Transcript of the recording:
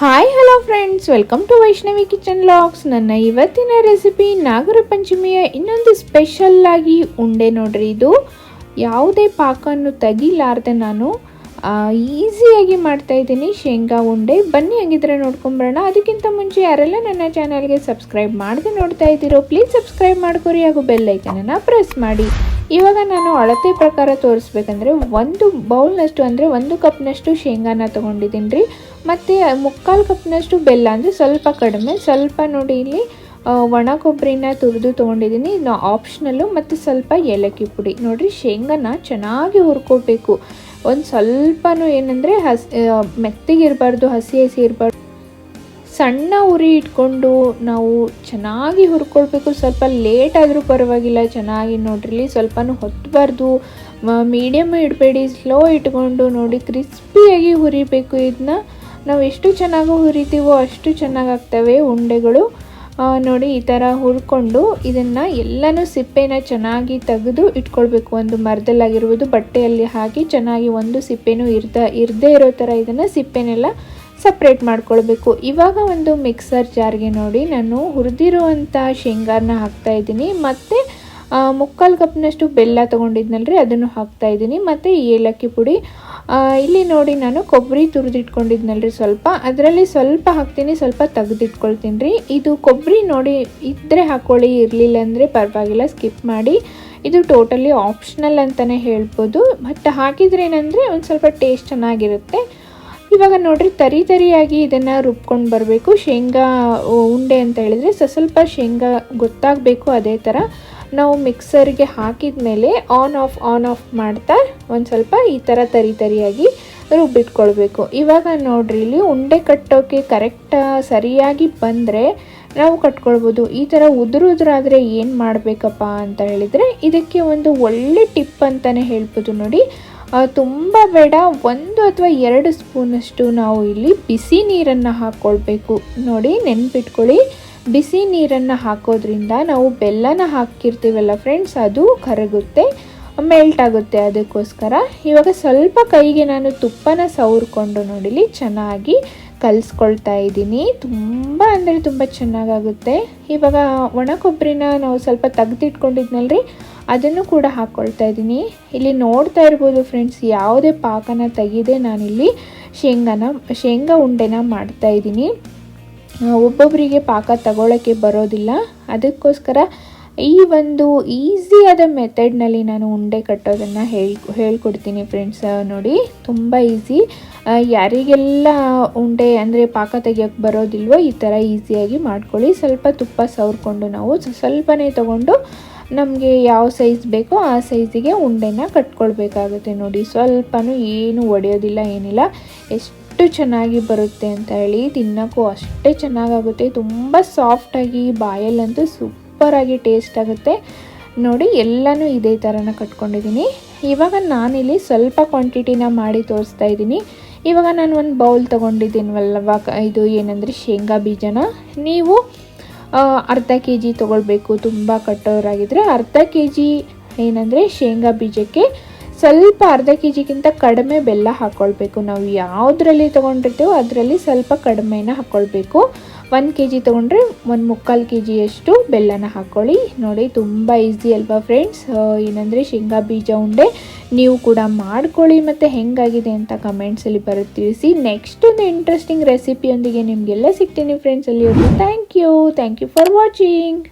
Friends welcome to Vaishnavi kitchen vlogs ನನ್ನ ಇವತ್ತಿನ recipe ನಾಗರ ಪಂಚಮಿಯ ಇನ್ನೊಂದು ಸ್ಪೆಷಲ್ ಆಗಿ ಉಂಡೆ ನೋಡ್ರಿ ಇದು ಯಾವುದೇ ಪಾಕವನ್ನು ತೆಗಿಲಾರ್ದೆ ನಾನು ಈಸಿಯಾಗಿ ಮಾಡ್ತಾ ಇದ್ದೀನಿ ಶೇಂಗಾ ಉಂಡೆ ಬನ್ನಿ ಹಂಗಿದ್ರೆ ನೋಡ್ಕೊಂಬರೋಣ ಅದಕ್ಕಿಂತ ಮುಂಚೆ ಯಾರೆಲ್ಲ ನನ್ನ ಚಾನಲ್ಗೆ ಸಬ್ಸ್ಕ್ರೈಬ್ ಮಾಡದೆ ನೋಡ್ತಾ ಇದ್ದೀರೋ ಪ್ಲೀಸ್ ಸಬ್ಸ್ಕ್ರೈಬ್ ಮಾಡ್ಕೊರಿ ಹಾಗೂ ಬೆಲ್ಲೈಕನನ್ನು ಪ್ರೆಸ್ ಮಾಡಿ ಇವಾಗ ನಾನು ಅಳತೆ ಪ್ರಕಾರ ತೋರಿಸ್ಬೇಕಂದ್ರೆ ಒಂದು ಬೌಲ್ನಷ್ಟು ಅಂದರೆ ಒಂದು ಕಪ್ನಷ್ಟು ಶೇಂಗಾನ ತೊಗೊಂಡಿದ್ದೀನಿ ರೀ ಮತ್ತು ಮುಕ್ಕಾಲು ಕಪ್ನಷ್ಟು ಬೆಲ್ಲ ಅಂದರೆ ಸ್ವಲ್ಪ ಕಡಿಮೆ, ಸ್ವಲ್ಪ ನೋಡಿ ಇಲ್ಲಿ ಒಣ ಕೊಬ್ಬರಿನ ತುರಿದು ತೊಗೊಂಡಿದ್ದೀನಿ. ನಾ ಆಪ್ಷನಲ್ಲು ಮತ್ತು ಸ್ವಲ್ಪ ಏಲಕ್ಕಿ ಪುಡಿ. ನೋಡಿರಿ, ಶೇಂಗಾನ ಚೆನ್ನಾಗಿ ಹುರ್ಕೋಬೇಕು. ಒಂದು ಸ್ವಲ್ಪನೂ ಏನಂದರೆ ಹಸಿ ಮೆತ್ತಿಗೆ ಇರಬಾರ್ದು ಹಸಿ ಹಸಿ ಸಣ್ಣ ಉರಿ ಇಟ್ಕೊಂಡು ನಾವು ಚೆನ್ನಾಗಿ ಹುರ್ಕೊಳ್ಬೇಕು. ಸ್ವಲ್ಪ ಲೇಟ್ ಆದರೂ ಪರವಾಗಿಲ್ಲ, ಚೆನ್ನಾಗಿ ನೋಡ್ರಿ, ಸ್ವಲ್ಪನೂ ಹೊತ್ತಬಾರ್ದು ಮೀಡಿಯಮ್ ಇಡಬೇಡಿ ಸ್ಲೋ ಇಟ್ಕೊಂಡು ನೋಡಿ ಕ್ರಿಸ್ಪಿಯಾಗಿ ಹುರಿಬೇಕು. ಇದನ್ನ ನಾವು ಎಷ್ಟು ಚೆನ್ನಾಗಿ ಹುರಿತೀವೋ ಅಷ್ಟು ಚೆನ್ನಾಗಾಗ್ತವೆ ಉಂಡೆಗಳು. ನೋಡಿ, ಈ ಥರ ಹುರ್ಕೊಂಡು ಇದನ್ನು ಎಲ್ಲನೂ ಸಿಪ್ಪೆನ ಚೆನ್ನಾಗಿ ತೆಗೆದು ಇಟ್ಕೊಳ್ಬೇಕು. ಒಂದು ಮರದಲ್ಲಾಗಿರ್ಬೋದು, ಬಟ್ಟೆಯಲ್ಲಿ ಹಾಕಿ ಚೆನ್ನಾಗಿ ಒಂದು ಸಿಪ್ಪೆನೂ ಇರ್ದ, ಇರದೇ ಇರೋ ಥರ ಇದನ್ನು ಸಿಪ್ಪೆನೆಲ್ಲ ಸಪ್ರೇಟ್ ಮಾಡ್ಕೊಳ್ಬೇಕು. ಇವಾಗ ಒಂದು ಮಿಕ್ಸರ್ ಜಾರ್ಗೆ ನೋಡಿ ನಾನು ಹುರಿದಿರುವಂಥ ಶೇಂಗಾನ ಹಾಕ್ತಾ ಇದ್ದೀನಿ. ಮತ್ತು ಮುಕ್ಕಾಲು ಕಪ್ನಷ್ಟು ಬೆಲ್ಲ ತೊಗೊಂಡಿದ್ನಲ್ರಿ, ಅದನ್ನು ಹಾಕ್ತಾ ಇದ್ದೀನಿ. ಮತ್ತು ಏಲಕ್ಕಿ ಪುಡಿ. ಇಲ್ಲಿ ನೋಡಿ ನಾನು ಕೊಬ್ಬರಿ ತುರಿದಿಟ್ಕೊಂಡಿದ್ನಲ್ರಿ ಸ್ವಲ್ಪ. ಅದರಲ್ಲಿ ಸ್ವಲ್ಪ ಹಾಕ್ತೀನಿ, ಸ್ವಲ್ಪ ತೆಗೆದಿಟ್ಕೊಳ್ತೀನಿ ರೀ ಇದು ಕೊಬ್ಬರಿ ನೋಡಿ ಇದ್ದರೆ ಹಾಕ್ಕೊಳ್ಳಿ ಇರಲಿಲ್ಲ ಅಂದರೆ ಪರವಾಗಿಲ್ಲ ಸ್ಕಿಪ್ ಮಾಡಿ. ಇದು ಟೋಟಲಿ ಆಪ್ಷನಲ್ ಅಂತಲೇ ಹೇಳ್ಬೋದು. ಬಟ್ ಹಾಕಿದ್ರೆ ಏನಂದರೆ ಒಂದು ಸ್ವಲ್ಪ ಟೇಸ್ಟ್ ಚೆನ್ನಾಗಿರುತ್ತೆ. ಇವಾಗ ನೋಡ್ರಿ, ತರಿ ತರಿಯಾಗಿ ಇದನ್ನು ರುಬ್ಕೊಂಡು ಬರಬೇಕು. ಶೇಂಗಾ ಉಂಡೆ ಅಂತ ಹೇಳಿದರೆ ಸ್ವಲ್ಪ ಶೇಂಗಾ ಗೊತ್ತಾಗಬೇಕು ಅದೇ ಥರ ನಾವು ಮಿಕ್ಸರ್ಗೆ ಹಾಕಿದ ಮೇಲೆ ಆನ್ ಆಫ್ ಆನ್ ಆಫ್ ಮಾಡ್ತಾ ಒಂದು ಸ್ವಲ್ಪ ಈ ಥರ ತರಿ ತರಿಯಾಗಿ ರುಬ್ಬಿಟ್ಕೊಳ್ಬೇಕು. ಇವಾಗ ನೋಡ್ರಿ, ಇಲ್ಲಿ ಉಂಡೆ ಕಟ್ಟೋಕೆ ಕರೆಕ್ಟ್ ಸರಿಯಾಗಿ ಬಂದರೆ ನಾವು ಕಟ್ಕೊಳ್ಬೋದು. ಈ ಥರ ಉದುರು ಉದುರಾದರೆ ಏನು ಮಾಡಬೇಕಪ್ಪ ಅಂತ ಹೇಳಿದರೆ ಇದಕ್ಕೆ ಒಂದು ಒಳ್ಳೆ ಟಿಪ್ ಅಂತಲೇ ಹೇಳ್ಬೋದು ನೋಡಿ. ತುಂಬ ಬೇಡ. ಒಂದು ಅಥವಾ ಎರಡು ಸ್ಪೂನಷ್ಟು ನಾವು ಇಲ್ಲಿ ಬಿಸಿ ನೀರನ್ನು ಹಾಕ್ಕೊಳ್ಬೇಕು ನೋಡಿ, ನೆನ್ಪಿಟ್ಕೊಳ್ಳಿ. ಬಿಸಿ ನೀರನ್ನು ಹಾಕೋದ್ರಿಂದ ನಾವು ಬೆಲ್ಲನ ಹಾಕಿರ್ತೀವಲ್ಲ ಫ್ರೆಂಡ್ಸ್ ಅದು ಕರಗುತ್ತೆ ಮೆಲ್ಟ್ ಆಗುತ್ತೆ ಅದಕ್ಕೋಸ್ಕರ. ಇವಾಗ ಸ್ವಲ್ಪ ಕೈಗೆ ನಾನು ತುಪ್ಪನ ಸವರ್ಕೊಂಡು ನೋಡಿಲಿ ಚೆನ್ನಾಗಿ ಕಲಿಸ್ಕೊಳ್ತಾ ಇದ್ದೀನಿ. ತುಂಬ ಅಂದರೆ ತುಂಬ ಚೆನ್ನಾಗಾಗುತ್ತೆ. ಇವಾಗ ಒಣ ಕೊಬ್ಬರಿನ ನಾವು ಸ್ವಲ್ಪ ತೆಗ್ದಿಟ್ಕೊಂಡಿದ್ನಲ್ರಿ ಅದನ್ನು ಕೂಡ ಹಾಕ್ಕೊಳ್ತಾ ಇದ್ದೀನಿ. ಇಲ್ಲಿ ನೋಡ್ತಾ ಇರ್ಬೋದು ಫ್ರೆಂಡ್ಸ್ ಯಾವುದೇ ಪಾಕನ ತೆಗೆದೇ ನಾನಿಲ್ಲಿ ಶೇಂಗಾನ, ಶೇಂಗಾ ಉಂಡೆನ ಮಾಡ್ತಾ ಇದ್ದೀನಿ. ಒಬ್ಬೊಬ್ಬರಿಗೆ ಪಾಕ ತಗೊಳ್ಳೋಕ್ಕೆ ಬರೋದಿಲ್ಲ. ಅದಕ್ಕೋಸ್ಕರ ಈ ಒಂದು ಈಸಿಯಾದ ಮೆಥಡ್ನಲ್ಲಿ ನಾನು ಉಂಡೆ ಕಟ್ಟೋದನ್ನು ಹೇಳಿ, ಹೇಳ್ಕೊಡ್ತೀನಿ ಫ್ರೆಂಡ್ಸ್ ನೋಡಿ. ತುಂಬ ಈಸಿ ಯಾರಿಗೆಲ್ಲ ಉಂಡೆ ಅಂದರೆ ಪಾಕ ತೆಗಿಯೋಕ್ಕೆ ಬರೋದಿಲ್ವೋ ಈ ಥರ ಈಸಿಯಾಗಿ ಮಾಡ್ಕೊಳ್ಳಿ. ಸ್ವಲ್ಪ ತುಪ್ಪ ಸವರ್ಕೊಂಡು ನಾವು ಸ್ವಲ್ಪನೇ ತಗೊಂಡು ನಮಗೆ ಯಾವ ಸೈಜ್ ಬೇಕೋ ಆ ಸೈಜಿಗೆ ಉಂಡೆನ ಕಟ್ಕೊಳ್ಬೇಕಾಗುತ್ತೆ ನೋಡಿ. ಸ್ವಲ್ಪನೂ ಏನು ಒಡೆಯೋದಿಲ್ಲ, ಏನಿಲ್ಲ. ಎಷ್ಟು ಚೆನ್ನಾಗಿ ಬರುತ್ತೆ ಅಂತ ಹೇಳಿ ತಿನ್ನೋಕ್ಕೂ ಅಷ್ಟೇ ಚೆನ್ನಾಗಾಗುತ್ತೆ. ತುಂಬ ಸಾಫ್ಟಾಗಿ ಬಾಯಲ್ಲಂತೂ ಸೂಪರಾಗಿ ಟೇಸ್ಟ್ ಆಗುತ್ತೆ. ನೋಡಿ, ಎಲ್ಲನೂ ಇದೇ ಥರನ ಕಟ್ಕೊಂಡಿದ್ದೀನಿ. ಇವಾಗ ನಾನಿಲ್ಲಿ ಸ್ವಲ್ಪ ಕ್ವಾಂಟಿಟಿನ ಮಾಡಿ ತೋರಿಸ್ತಾ ಇದ್ದೀನಿ. ಇವಾಗ ನಾನು ಒಂದು ಬೌಲ್ ತೊಗೊಂಡಿದ್ದೀನವಲ್ಲವ ಇದು ಏನಂದರೆ ಶೇಂಗಾ ಬೀಜನ. ನೀವು ಅರ್ಧ ಕೆ ಜಿ ತೊಗೊಳ್ಬೇಕು. ತುಂಬ ಕಟ್ಟೋರಾಗಿದ್ದರೆ ಅರ್ಧ ಕೆ ಜಿ ಏನಂದರೆ ಶೇಂಗಾ ಬೀಜಕ್ಕೆ ಸ್ವಲ್ಪ ಅರ್ಧ ಕೆ ಜಿಗಿಂತ ಕಡಿಮೆ ಬೆಲ್ಲ ಹಾಕ್ಕೊಳ್ಬೇಕು ನಾವು ಯಾವುದರಲ್ಲಿ ತೊಗೊಂಡಿರ್ತೀವೋ ಅದರಲ್ಲಿ ಸ್ವಲ್ಪ ಕಡಿಮೆನ ಹಾಕ್ಕೊಳ್ಬೇಕು ಒಂದು ಕೆ ಜಿ ತೊಗೊಂಡ್ರೆ ಒಂದು ಮುಕ್ಕಾಲು ಕೆ ಜಿಯಷ್ಟು ಬೆಲ್ಲನ ಹಾಕ್ಕೊಳ್ಳಿ ನೋಡಿ, ತುಂಬ ಈಸಿ ಅಲ್ವಾ ಫ್ರೆಂಡ್ಸ್ ಏನಂದರೆ ಶೇಂಗಾ ಬೀಜ ಉಂಡೆ ನೀವು ಕೂಡ ಮಾಡ್ಕೊಳ್ಳಿ ಮತ್ತು ಹೆಂಗಾಗಿದೆ ಅಂತ ಕಮೆಂಟ್ಸಲ್ಲಿ ಬರುತ್ತೆ ತಿಳಿಸಿ ನೆಕ್ಸ್ಟ್ ಒಂದು ಇಂಟ್ರೆಸ್ಟಿಂಗ್ ರೆಸಿಪಿಯೊಂದಿಗೆ ನಿಮಗೆಲ್ಲ ಸಿಗ್ತೀನಿ ಫ್ರೆಂಡ್ಸ್ ಅಲ್ಲಿ thank you thank you for watching